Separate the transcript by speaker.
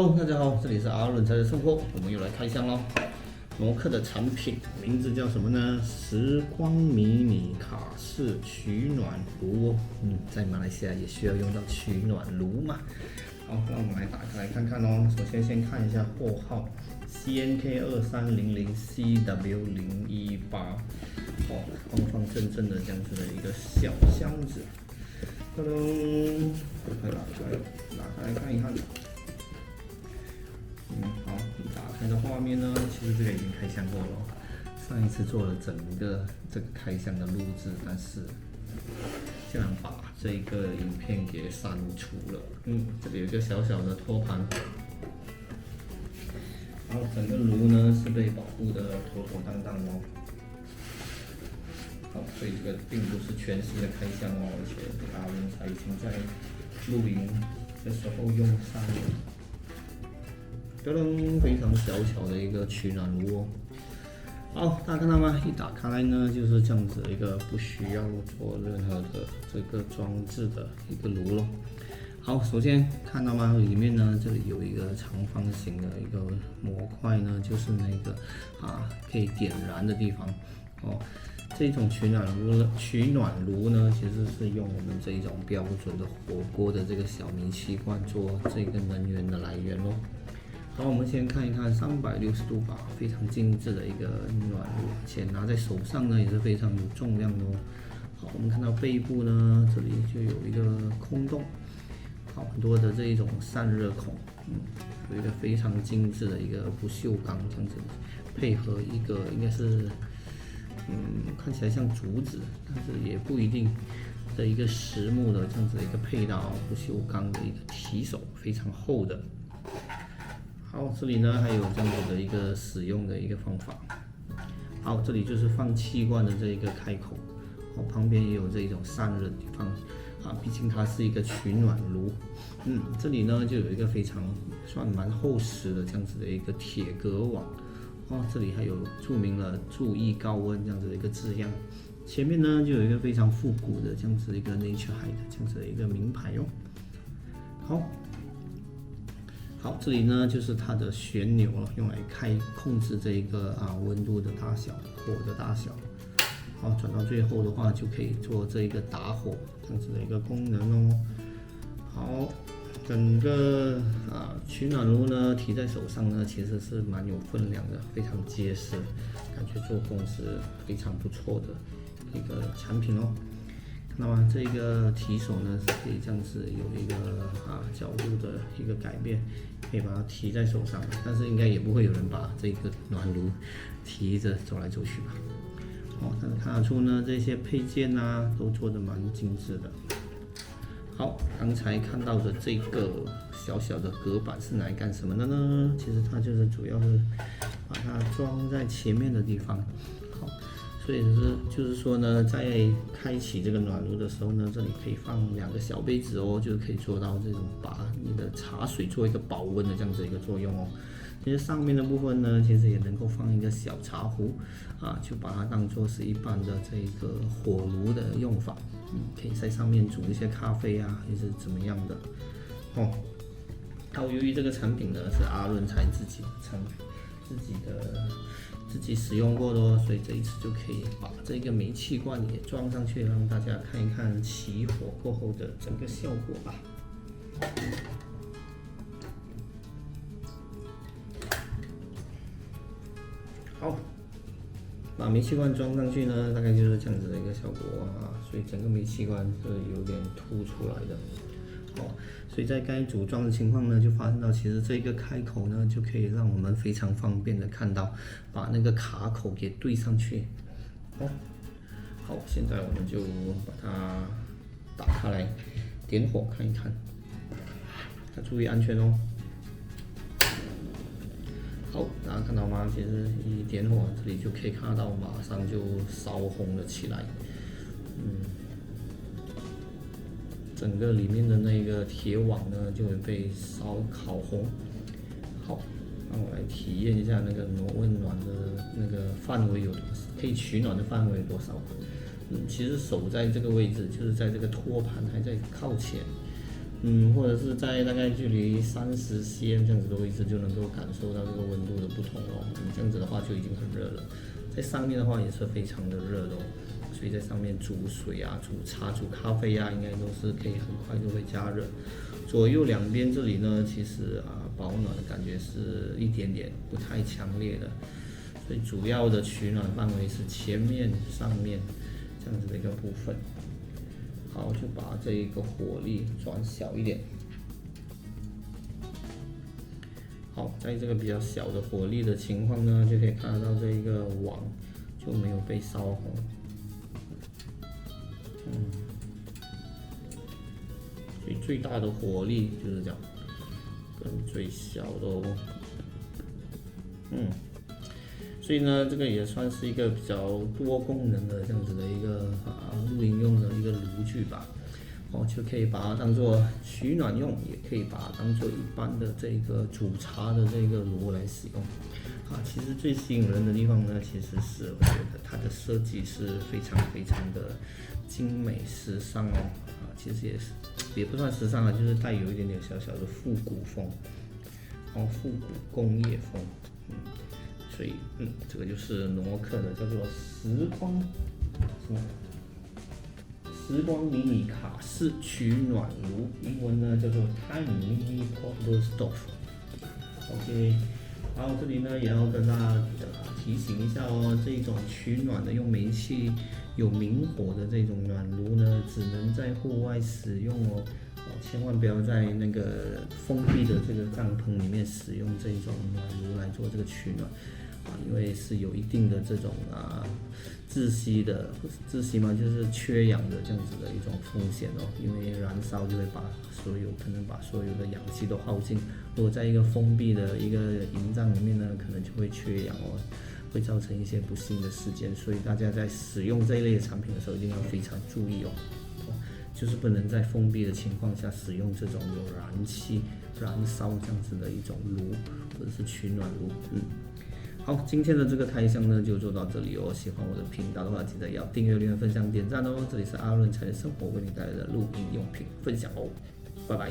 Speaker 1: 大家好，这里是阿伦才的生活，我们又来开箱喽。摩克的产品名字叫什么呢？时光迷你卡式取暖炉。嗯，在马来西亚也需要用到取暖炉嘛。好，那我们来打开来看看哦。首先先看一下货号：CNK 二三零零 CW 零一八。哦，方方正正的这样子的一个小箱子。噔噔，快打开，打开来看一看。好，打开的画面呢，其实这个已经开箱过了，上一次做了整个这个开箱的录制，但是竟然把这个影片给删除了。嗯，这里有一个小小的托盘，然后整个炉呢是被保护的妥妥当当哦。好，所以这个并不是全新的开箱哦，而且阿文才已经在露营的时候用上了。噔噔，非常小巧的一个取暖炉哦。好，大家看到吗？一打开来呢，就是这样子一个不需要做任何的这个装置的一个炉咯。好，首先看到吗？里面呢，这里有一个长方形的一个模块呢，就是那个啊可以点燃的地方哦。这种取暖炉，取暖炉呢，其实是用我们这一种标准的火锅的这个小煤气罐做这个能源的来源咯。好，我们先看一看三百六十度吧，非常精致的一个暖炉，且拿在手上呢也是非常有重量的哦。好，我们看到背部呢，这里就有一个空洞，好，很多的这一种散热孔，嗯，有一个非常精致的一个不锈钢这样子，配合一个应该是，嗯，看起来像竹子，但是也不一定的一个实木的这样子一个配套不锈钢的一个提手，非常厚的。好，这里呢还有这样子的一个使用的一个方法。好，这里就是放气罐的这一个开口，哦，旁边也有这一种散热的地方啊，毕竟它是一个取暖炉。嗯，这里呢就有一个非常算蛮厚实的这样子的一个铁格网，哦，这里还有注明了注意高温这样子的一个字样。前面呢就有一个非常复古的这样子一个 Nature High 的这样子的一个名牌哟。好。好，这里呢就是它的旋钮了，用来开控制这一个啊温度的大小、火的大小。好，转到最后的话就可以做这一个打火这样子的一个功能哦。好，整个啊取暖炉呢提在手上呢其实是蛮有分量的，非常结实，感觉做工是非常不错的一个产品哦。那么这个提手呢是可以这样子有一个啊角度的一个改变，可以把它提在手上，但是应该也不会有人把这个暖炉提着走来走去吧？哦，但是看得出呢这些配件呢都做的蛮精致的。好，刚才看到的这个小小的隔板是来干什么的呢？其实它就是主要是把它装在前面的地方。所以是就是说呢，在开启这个暖炉的时候呢，这里可以放两个小杯子哦，就可以做到这种把你的茶水做一个保温的这样子一个作用哦。其实上面的部分呢，其实也能够放一个小茶壶啊，就把它当做是一般的这个火炉的用法，嗯，可以在上面煮一些咖啡啊，还是怎么样的哦。然后，由于这个产品呢是阿伦才自己的产品，自己的。自己使用过的哦，所以这一次就可以把这个煤气罐也装上去，让大家看一看起火过后的整个效果吧。好，把煤气罐装上去呢，大概就是这样子的一个效果啊，所以整个煤气罐是有点凸出来的。哦，所以在该组装的情况呢，就发生到其实这个开口呢，就可以让我们非常方便的看到，把那个卡口给对上去。哦，好，现在我们就把它打开来，点火看一看，要注意安全哦。好，大家看到吗？其实一点火，这里就可以看到，马上就烧红了起来。整个里面的那个铁网呢，就会被烧烤红。好，让我来体验一下那个暖温暖的那个范围有多，可以取暖的范围有多少。嗯，其实手在这个位置，就是在这个托盘还在靠前，嗯，或者是在大概距离三十 cm 这样子的位置就能够感受到这个温度的不同哦。这样子的话就已经很热了，在上面的话也是非常的热的哦。所以在上面煮水啊、煮茶、煮咖啡啊，应该都是可以很快就会加热。左右两边这里呢，其实啊保暖的感觉是一点点不太强烈的，所以主要的取暖范围是前面、上面这样子的一个部分。好，就把这一个火力转小一点。好，在这个比较小的火力的情况呢，就可以看得到这一个网就没有被烧红。最大的火力就是这样，跟最小的，哦，嗯。所以呢，这个也算是一个比较多功能的这样子的一个啊露营用的一个炉具吧，哦，就可以把它当做取暖用，也可以把它当做一般的这个煮茶的这个炉来使用。啊，其实最吸引人的地方呢，其实是我觉得它的设计是非常非常的精美时尚哦，啊，其实也是也不算时尚啊，就是带有一点点小小的复古风，哦，复古工业风，嗯。所以，嗯，这个就是诺克的，叫做时光什么？时光迷你卡式取暖炉，英文呢叫做 Time Mini Portable Stove。OK，然后这里呢也要跟大家提醒一下哦，这种取暖的用煤气有明火的这种暖炉呢，只能在户外使用哦，哦，千万不要在那个封闭的这个帐篷里面使用这种暖炉来做这个取暖。啊，因为是有一定的这种啊窒息的窒息嘛，就是缺氧的这样子的一种风险哦。因为燃烧就会把所有可能把所有的氧气都耗尽。如果在一个封闭的一个营帐里面呢，可能就会缺氧哦，会造成一些不幸的事件。所以大家在使用这一类的产品的时候，一定要非常注意哦。就是不能在封闭的情况下使用这种有燃气燃烧这样子的一种炉或者是取暖炉，嗯。好，今天的这个开箱呢就做到这里哦。喜欢我的频道的话，记得要订阅、留言、分享、点赞哦。这里是阿伦财生活为你带来的录音用品分享哦，拜拜。